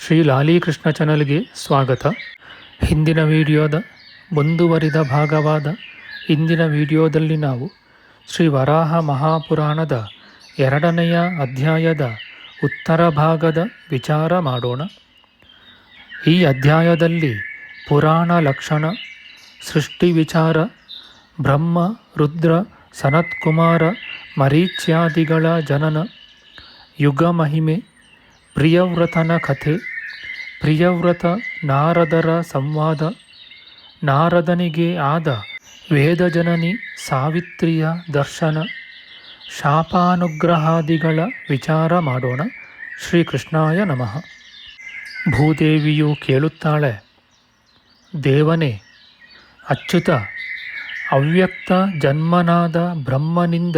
ಶ್ರೀ ಲಾಲೀಕೃಷ್ಣ ಚಾನಲ್ಗೆ ಸ್ವಾಗತ. ಹಿಂದಿನ ವಿಡಿಯೋದ ಮುಂದುವರಿದ ಭಾಗವಾದ ಇಂದಿನ ವಿಡಿಯೋದಲ್ಲಿ ನಾವು ಶ್ರೀ ವರಾಹ ಮಹಾಪುರಾಣದ ಎರಡನೆಯ ಅಧ್ಯಾಯದ ಉತ್ತರ ಭಾಗದ ವಿಚಾರ ಮಾಡೋಣ. ಈ ಅಧ್ಯಾಯದಲ್ಲಿ ಪುರಾಣ ಲಕ್ಷಣ, ಸೃಷ್ಟಿ ವಿಚಾರ, ಬ್ರಹ್ಮ, ರುದ್ರ, ಸನತ್ಕುಮಾರ, ಮರೀಚ್ಯಾದಿಗಳ ಜನನ, ಯುಗ ಮಹಿಮೆ ಪ್ರಿಯವ್ರತನ ಕಥೆ, ಪ್ರಿಯವ್ರತ ನಾರದರ ಸಂವಾದ, ನಾರದನಿಗೆ ಆದ ವೇದಜನನಿ ಸಾವಿತ್ರಿಯ ದರ್ಶನ, ಶಾಪಾನುಗ್ರಹಾದಿಗಳ ವಿಚಾರ ಮಾಡೋಣ. ಶ್ರೀಕೃಷ್ಣಾಯ ನಮಃ. ಭೂದೇವಿಯು ಕೇಳುತ್ತಾಳೆ, ದೇವನೇ, ಅಚ್ಯುತ, ಅವ್ಯಕ್ತ ಜನ್ಮನಾದ ಬ್ರಹ್ಮನಿಂದ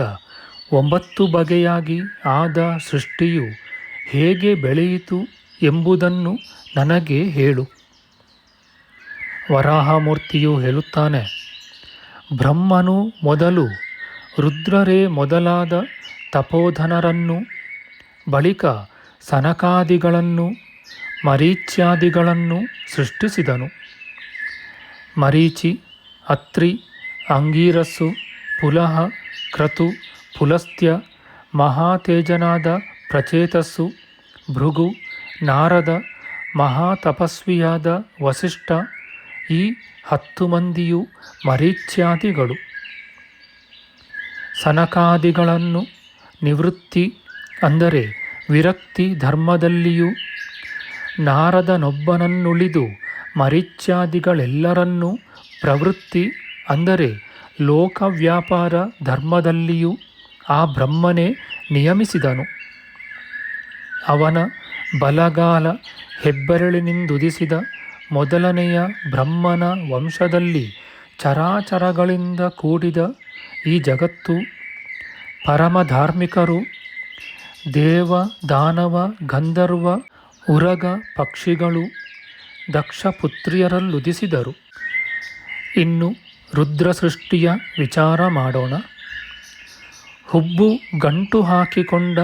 ಒಂಬತ್ತು ಬಗೆಯಾಗಿ ಆದ ಸೃಷ್ಟಿಯು ಹೇಗೆ ಬೆಳೆಯಿತು ಎಂಬುದನ್ನು ನನಗೆ ಹೇಳು. ವರಾಹಮೂರ್ತಿಯು ಹೇಳುತ್ತಾನೆ, ಬ್ರಹ್ಮನು ಮೊದಲು ರುದ್ರರೇ ಮೊದಲಾದ ತಪೋಧನರನ್ನು, ಬಳಿಕ ಸನಕಾದಿಗಳನ್ನು, ಮರೀಚ್ಯಾದಿಗಳನ್ನು ಸೃಷ್ಟಿಸಿದನು. ಮರೀಚಿ, ಅತ್ರಿ ಅಂಗೀರಸ್ಸು ಪುಲಹ, ಕ್ರತು, ಪುಲಸ್ತ್ಯ, ಮಹಾತೇಜನಾದ ಪ್ರಚೇತಸ್ಸು, ಭೃಗು, ನಾರದ, ಮಹಾತಪಸ್ವಿಯಾದ ವಸಿಷ್ಠ, ಈ ಹತ್ತು ಮಂದಿಯು ಮರೀಚ್ಯಾದಿಗಳು ಸನಕಾದಿಗಳನ್ನು ನಿವೃತ್ತಿ ಅಂದರೆ ವಿರಕ್ತಿ ಧರ್ಮದಲ್ಲಿಯೂ ನಾರದನೊಬ್ಬನನ್ನುಳಿದು ಮರೀಚ್ಯಾದಿಗಳೆಲ್ಲರನ್ನೂ ಪ್ರವೃತ್ತಿ ಅಂದರೆ ಲೋಕ ವ್ಯಾಪಾರ ಧರ್ಮದಲ್ಲಿಯೂ ಆ ಬ್ರಹ್ಮನೇ ನಿಯಮಿಸಿದನು. ಅವನ ಬಲಗಾಲ ಹೆಬ್ಬೆರಳಿನಿಂದುದಿಸಿದ ಮೊದಲನೆಯ ಬ್ರಹ್ಮನ ವಂಶದಲ್ಲಿ ಚರಾಚರಗಳಿಂದ ಕೂಡಿದ ಈ ಜಗತ್ತು ಪರಮಧಾರ್ಮಿಕರು ದೇವ, ದಾನವ, ಗಂಧರ್ವ, ಉರಗ ಪಕ್ಷಿಗಳು ದಕ್ಷ ಪುತ್ರಿಯರಲ್ಲುದಿಸಿದರು ಇನ್ನು ರುದ್ರ ಸೃಷ್ಟಿಯ ವಿಚಾರ ಮಾಡೋಣ. ಹುಬ್ಬು ಗಂಟು ಹಾಕಿಕೊಂಡ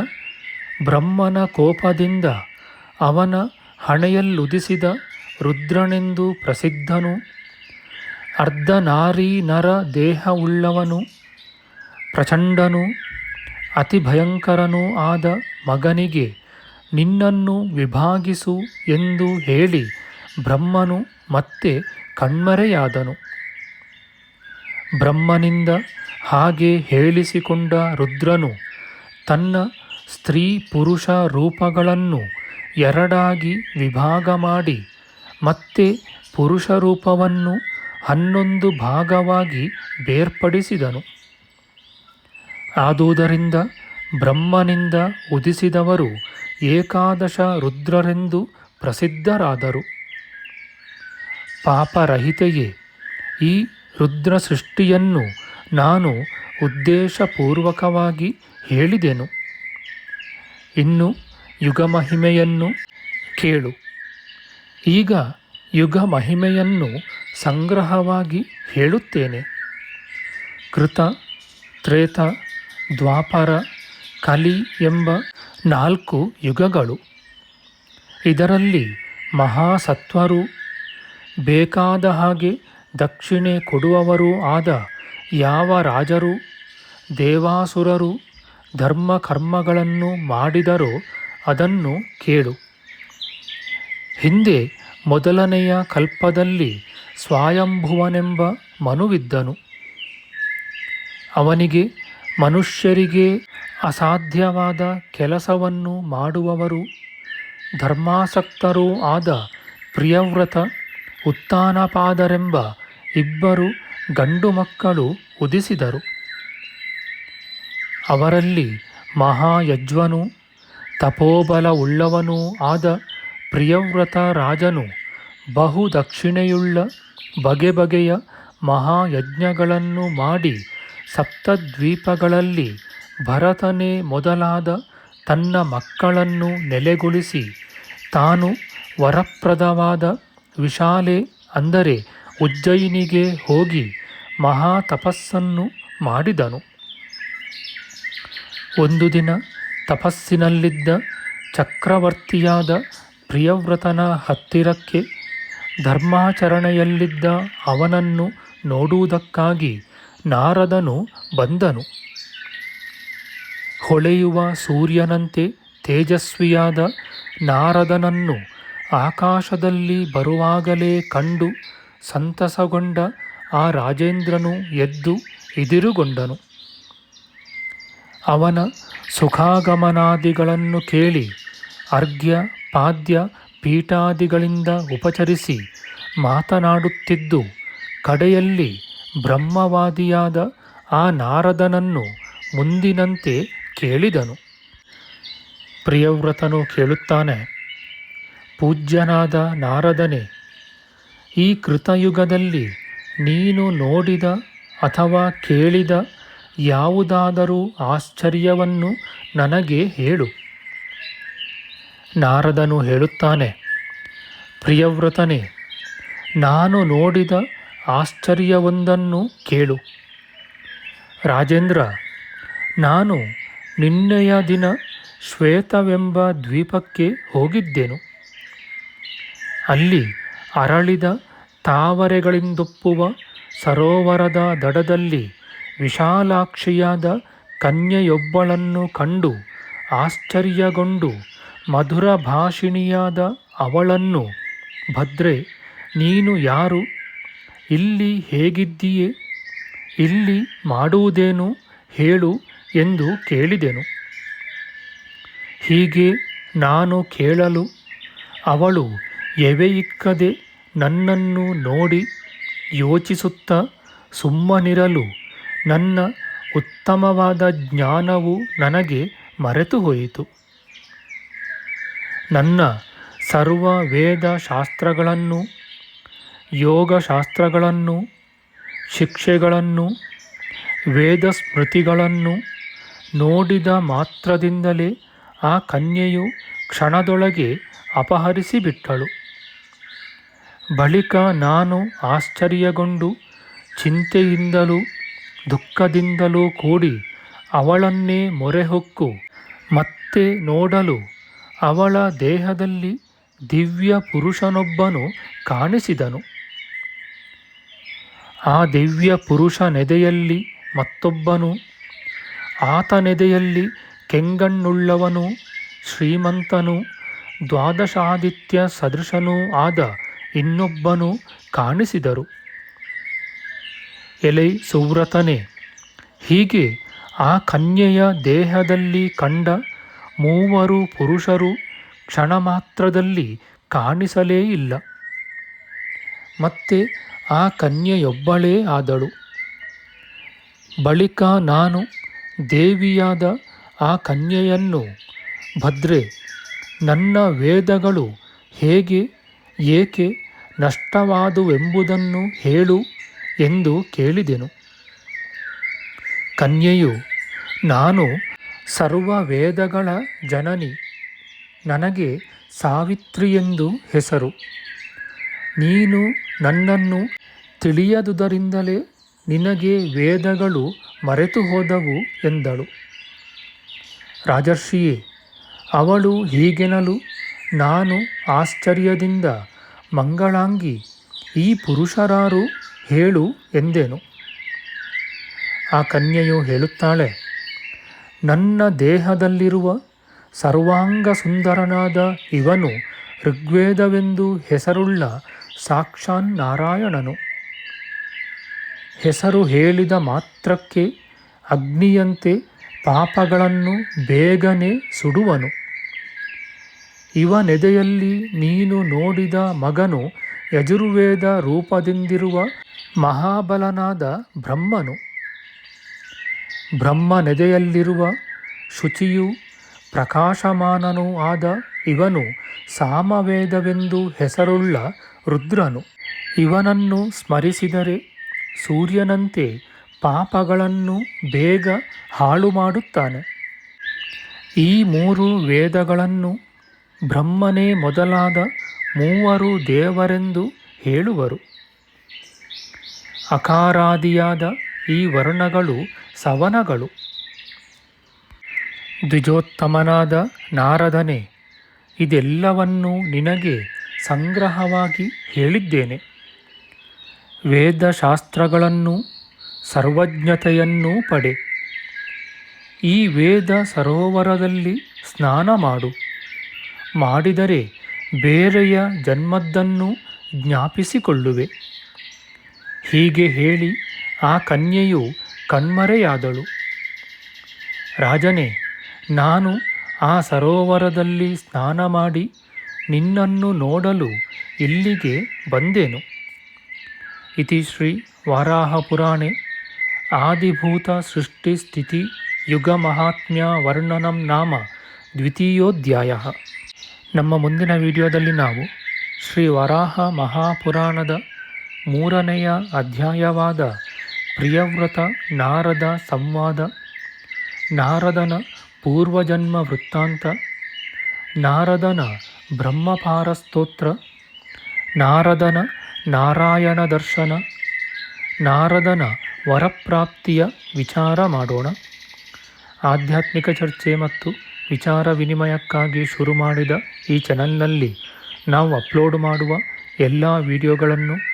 ಬ್ರಹ್ಮನ ಕೋಪದಿಂದ ಅವನ ಹಣೆಯಲ್ಲುದಿಸಿದ ರುದ್ರನೆಂದು ಪ್ರಸಿದ್ಧನು. ಅರ್ಧನಾರೀ ನರ ದೇಹವುಳ್ಳವನು, ಪ್ರಚಂಡನು ಅತಿ ಭಯಂಕರನೂ ಆದ ಮಗನಿಗೆ ನಿನ್ನನ್ನು ವಿಭಾಗಿಸು ಎಂದು ಹೇಳಿ ಬ್ರಹ್ಮನು ಮತ್ತೆ ಕಣ್ಮರೆಯಾದನು. ಬ್ರಹ್ಮನಿಂದ ಹಾಗೆ ಹೇಳಿಸಿಕೊಂಡ ರುದ್ರನು ತನ್ನ ಸ್ತ್ರೀ ಪುರುಷ ರೂಪಗಳನ್ನು ಎರಡಾಗಿ ವಿಭಾಗ ಮಾಡಿ, ಮತ್ತೆ ಪುರುಷ ರೂಪವನ್ನು ಹನ್ನೊಂದು ಭಾಗವಾಗಿ ಬೇರ್ಪಡಿಸಿದನು. ಆದುದರಿಂದ ಬ್ರಹ್ಮನಿಂದ ಉದಿಸಿದವರು ಏಕಾದಶ ರುದ್ರರೆಂದು ಪ್ರಸಿದ್ಧರಾದರು. ಪಾಪರಹಿತೆಯೇ, ಈ ರುದ್ರ ಸೃಷ್ಟಿಯನ್ನು ನಾನು ಉದ್ದೇಶಪೂರ್ವಕವಾಗಿ ಹೇಳಿದೆನು. ಇನ್ನು ಯುಗಮಹಿಮೆಯನ್ನು ಕೇಳು. ಈಗ ಯುಗ ಮಹಿಮೆಯನ್ನು ಸಂಗ್ರಹವಾಗಿ ಹೇಳುತ್ತೇನೆ. ಕೃತ, ತ್ರೇತ, ದ್ವಾಪರ, ಕಲಿ ಎಂಬ ನಾಲ್ಕು ಯುಗಗಳು. ಇದರಲ್ಲಿ ಮಹಾಸತ್ವರು, ಬೇಕಾದ ಹಾಗೆ ದಕ್ಷಿಣೆ ಕೊಡುವವರೂ ಆದ ಯಾವ ರಾಜರು, ದೇವಾಸುರರು ಧರ್ಮ ಕರ್ಮಗಳನ್ನು ಮಾಡಿದರೂ ಅದನ್ನು ಕೇಳು. ಹಿಂದೆ ಮೊದಲನೆಯ ಕಲ್ಪದಲ್ಲಿ ಸ್ವಾಯಂಭುವನೆಂಬ ಮನುವಿದ್ದನು. ಅವನಿಗೆ ಮನುಷ್ಯರಿಗೆ ಅಸಾಧ್ಯವಾದ ಕೆಲಸವನ್ನು ಮಾಡುವವರು ಧರ್ಮಾಸಕ್ತರೂ ಆದ ಪ್ರಿಯವ್ರತ, ಉತ್ತಾನಪಾದರೆಂಬ ಇಬ್ಬರು ಗಂಡು ಮಕ್ಕಳು ಉದಿಸಿದರು. ಅವರಲ್ಲಿ ಮಹಾಯಜ್ವನು ತಪೋಬಲವುಳ್ಳವನೂ ಆದ ಪ್ರಿಯವ್ರತ ರಾಜನು ಬಹು ದಕ್ಷಿಣೆಯುಳ್ಳ ಬಗೆ ಬಗೆಯ ಮಹಾಯಜ್ಞಗಳನ್ನು ಮಾಡಿ ಸಪ್ತದ್ವೀಪಗಳಲ್ಲಿ ಭರತನೇ ಮೊದಲಾದ ತನ್ನ ಮಕ್ಕಳನ್ನು ನೆಲೆಗೊಳಿಸಿ ತಾನು ವರಪ್ರದವಾದ ವಿಶಾಲೆ ಅಂದರೆ ಉಜ್ಜಯಿನಿಗೆ ಹೋಗಿ ಮಹಾ ತಪಸ್ಸನ್ನು ಮಾಡಿದನು. ಒಂದು ದಿನ ತಪಸ್ಸಿನಲ್ಲಿದ್ದ ಚಕ್ರವರ್ತಿಯಾದ ಪ್ರಿಯವ್ರತನ ಹತ್ತಿರಕ್ಕೆ ಧರ್ಮಾಚರಣೆಯಲ್ಲಿದ್ದ ಅವನನ್ನು ನೋಡುವುದಕ್ಕಾಗಿ ನಾರದನು ಬಂದನು. ಹೊಳೆಯುವ ಸೂರ್ಯನಂತೆ ತೇಜಸ್ವಿಯಾದ ನಾರದನನ್ನು ಆಕಾಶದಲ್ಲಿ ಬರುವಾಗಲೇ ಕಂಡು ಸಂತಸಗೊಂಡ ಆ ರಾಜೇಂದ್ರನು ಎದ್ದು ಇದಿರುಗೊಂಡನು. ಅವನ ಸುಖಾಗಮನಾದಿಗಳನ್ನು ಕೇಳಿ ಅರ್ಘ್ಯ, ಪಾದ್ಯ, ಪೀಠಾದಿಗಳಿಂದ ಉಪಚರಿಸಿ ಮಾತನಾಡುತ್ತಿದ್ದು, ಕಡೆಯಲ್ಲಿ ಬ್ರಹ್ಮವಾದಿಯಾದ ಆ ನಾರದನನ್ನು ಮುಂದಿನಂತೆ ಕೇಳಿದನು. ಪ್ರಿಯವ್ರತನು ಕೇಳುತ್ತಾನೆ, ಪೂಜ್ಯನಾದ ನಾರದನೆ, ಈ ಕೃತಯುಗದಲ್ಲಿ ನೀನು ನೋಡಿದ ಅಥವಾ ಕೇಳಿದ ಯಾವುದಾದರೂ ಆಶ್ಚರ್ಯವನ್ನು ನನಗೆ ಹೇಳು. ನಾರದನು ಹೇಳುತ್ತಾನೆ, ಪ್ರಿಯವ್ರತನೇ, ನಾನು ನೋಡಿದ ಆಶ್ಚರ್ಯವೊಂದನ್ನು ಕೇಳು. ರಾಜೇಂದ್ರ, ನಾನು ನಿನ್ನೆಯ ದಿನ ಶ್ವೇತವೆಂಬ ದ್ವೀಪಕ್ಕೆ ಹೋಗಿದ್ದೆನು? ಅಲ್ಲಿ ಅರಳಿದ ತಾವರೆಗಳಿಂದೊಪ್ಪುವ ಸರೋವರದ ದಡದಲ್ಲಿ ವಿಶಾಲಾಕ್ಷಿಯಾದ ಕನ್ಯೆಯೊಬ್ಬಳನ್ನು ಕಂಡು ಆಶ್ಚರ್ಯಗೊಂಡು ಮಧುರ ಭಾಷಿಣಿಯಾದ ಅವಳನ್ನು, ಭದ್ರೆ, ನೀನು ಯಾರು? ಇಲ್ಲಿ ಹೇಗಿದ್ದೀಯೆ? ಇಲ್ಲಿ ಮಾಡುವುದೇನು? ಹೇಳು ಎಂದು ಕೇಳಿದೆನು. ಹೀಗೆ ನಾನು ಕೇಳಲು ಅವಳು ಎವೆಯಿಕ್ಕದೆ ನನ್ನನ್ನು ನೋಡಿ ಯೋಚಿಸುತ್ತಾ ಸುಮ್ಮನಿರಲು ನನ್ನ ಉತ್ತಮವಾದ ಜ್ಞಾನವು ನನಗೆ ಮರೆತು ಹೋಯಿತು. ನನ್ನ ಸರ್ವ ವೇದ ಶಾಸ್ತ್ರಗಳನ್ನು ಯೋಗಶಾಸ್ತ್ರಗಳನ್ನು ಶಿಕ್ಷೆಗಳನ್ನು, ವೇದ ಸ್ಮೃತಿಗಳನ್ನು ನೋಡಿದ ಮಾತ್ರದಿಂದಲೇ ಆ ಕನ್ಯೆಯು ಕ್ಷಣದೊಳಗೆ ಅಪಹರಿಸಿಬಿಟ್ಟಳು. ಬಳಿಕ ನಾನು ಆಶ್ಚರ್ಯಗೊಂಡು ಚಿಂತೆಯಿಂದಲೂ ದುಃಖದಿಂದಲೂ ಕೂಡಿ ಅವಳನ್ನೇ ಮೊರೆಹೊಕ್ಕು, ಮತ್ತೆ ನೋಡಲು ಅವಳ ದೇಹದಲ್ಲಿ ದಿವ್ಯ ಪುರುಷನೊಬ್ಬನು ಕಾಣಿಸಿದನು. ಆ ದಿವ್ಯ ಪುರುಷ ನೆದೆಯಲ್ಲಿ ಮತ್ತೊಬ್ಬನು ಆತನೆದೆಯಲ್ಲಿ ಕೆಂಗಣ್ಣುಳ್ಳವನು, ಶ್ರೀಮಂತನು, ದ್ವಾದಶಾದಿತ್ಯ ಸದೃಶನೂ ಆದ ಇನ್ನೊಬ್ಬನು ಕಾಣಿಸಿದರು. ಎಲೈ ಸುವ್ರತನೇ, ಹೀಗೆ ಆ ಕನ್ಯೆಯ ದೇಹದಲ್ಲಿ ಕಂಡ ಮೂವರು ಪುರುಷರು ಕ್ಷಣ ಮಾತ್ರದಲ್ಲಿ ಕಾಣಿಸಲೇ ಇಲ್ಲ. ಮತ್ತೆ ಆ ಕನ್ಯೆಯೊಬ್ಬಳೇ ಆದಳು. ಬಳಿಕ ನಾನು ದೇವಿಯಾದ ಆ ಕನ್ಯೆಯನ್ನು, ಭದ್ರೆ, ನನ್ನ ವೇದಗಳು ಹೇಗೆ, ಏಕೆ ನಷ್ಟವಾದುವೆಂಬುದನ್ನು ಹೇಳು. ಎಂದು ಕೇಳಿದೆನು. ಕನ್ಯೆಯು, ನಾನು ಸರ್ವ ವೇದಗಳ ಜನನಿ. ನನಗೆ ಸಾವಿತ್ರಿಯೆಂದು ಹೆಸರು. ನೀನು ನನ್ನನ್ನು ತಿಳಿಯದುದರಿಂದಲೇ ನಿನಗೆ ವೇದಗಳು ಮರೆತು ಹೋದವು ಎಂದಳು. ರಾಜರ್ಷಿಯೇ, ಅವಳು ಹೀಗೆನಲು ನಾನು ಆಶ್ಚರ್ಯದಿಂದ ಮಂಗಳಾಂಗಿ ಈ ಪುರುಷರಾರು ಹೇಳು ಎಂದೇನು? ಆ ಕನ್ಯೆಯು ಹೇಳುತ್ತಾಳೆ, ನನ್ನ ದೇಹದಲ್ಲಿರುವ ಸರ್ವಾಂಗ ಸುಂದರನಾದ ಇವನು ಋಗ್ವೇದವೆಂದು ಹೆಸರುಳ್ಳ ಸಾಕ್ಷಾನ್ ನಾರಾಯಣನು. ಹೆಸರು ಹೇಳಿದ ಮಾತ್ರಕ್ಕೆ ಅಗ್ನಿಯಂತೆ ಪಾಪಗಳನ್ನು ಬೇಗನೆ ಸುಡುವನು. ಇವನೆದೆಯಲ್ಲಿ ನೀನು ನೋಡಿದ ಮಗನು ಯಜುರ್ವೇದ ರೂಪದಿಂದಿರುವ ಮಹಾಬಲನಾದ ಬ್ರಹ್ಮನು. ಬ್ರಹ್ಮನೆದೆಯಲ್ಲಿರುವ ಶುಚಿಯೂ ಪ್ರಕಾಶಮಾನನೂ ಆದ ಇವನು ಸಾಮವೇದವೆಂದು ಹೆಸರುಳ್ಳ ರುದ್ರನು. ಇವನನ್ನು ಸ್ಮರಿಸಿದರೆ ಸೂರ್ಯನಂತೆ ಪಾಪಗಳನ್ನು ಬೇಗ ಹಾಳು ಮಾಡುತ್ತಾನೆ ಈ ಮೂರು ವೇದಗಳನ್ನು ಬ್ರಹ್ಮನೇ ಮೊದಲಾದ ಮೂವರು ದೇವರೆಂದು ಹೇಳುವರು. ಅಕಾರಾದಿಯಾದ ಈ ವರ್ಣಗಳು ಸವನಗಳು. ದ್ವಿಜೋತ್ತಮನಾದ ನಾರದನೆ, ಇದೆಲ್ಲವನ್ನೂ ನಿನಗೆ ಸಂಗ್ರಹವಾಗಿ ಹೇಳಿದ್ದೇನೆ. ವೇದಶಾಸ್ತ್ರಗಳನ್ನು ಸರ್ವಜ್ಞತೆಯನ್ನೂ ಪಡೆ. ಈ ವೇದ ಸರೋವರದಲ್ಲಿ ಸ್ನಾನ ಮಾಡು. ಮಾಡಿದರೆ ಬೇರೆಯ ಜನ್ಮದ್ದನ್ನು ಜ್ಞಾಪಿಸಿಕೊಳ್ಳುವೆ. ಹೀಗೆ ಹೇಳಿ ಆ ಕನ್ಯೆಯು ಕಣ್ಮರೆಯಾದಳು. ರಾಜನೇ, ನಾನು ಆ ಸರೋವರದಲ್ಲಿ ಸ್ನಾನ ಮಾಡಿ ನಿನ್ನನ್ನು ನೋಡಲು ಇಲ್ಲಿಗೆ ಬಂದೆನು. ಇತಿ ಶ್ರೀ ವಾರಾಹಪುರಾಣೆ, ಆದಿಭೂತ ಸೃಷ್ಟಿ ಸ್ಥಿತಿ ಯುಗ ಮಹಾತ್ಮ್ಯ ವರ್ಣನಂ ನಾಮ ದ್ವಿತೀಯೋಧ್ಯಾಯ. ನಮ್ಮ ಮುಂದಿನ ವಿಡಿಯೋದಲ್ಲಿ ನಾವು ಶ್ರೀ ವರಾಹ ಮಹಾಪುರಾಣದ ಮೂರನೆಯ ಅಧ್ಯಾಯವಾದ ಪ್ರಿಯವ್ರತ ನಾರದ ಸಂವಾದ. ನಾರದನ ಪೂರ್ವಜನ್ಮ ವೃತ್ತಾಂತ. ನಾರದನ ಬ್ರಹ್ಮಪಾರ ಸ್ತೋತ್ರ. ನಾರದನ ನಾರಾಯಣ ದರ್ಶನ. ನಾರದನ ವರಪ್ರಾಪ್ತಿಯ ವಿಚಾರ ಮಾಡೋಣ. ಆಧ್ಯಾತ್ಮಿಕ ಚರ್ಚೆ ಮತ್ತು ವಿಚಾರ ವಿನಿಮಯಕ್ಕಾಗಿ ಶುರು ಮಾಡಿದ ಈ ಚಾನಲ್ನಲ್ಲಿ ನಾವು ಅಪ್ಲೋಡ್ ಮಾಡುವ ಎಲ್ಲ ವಿಡಿಯೋಗಳನ್ನು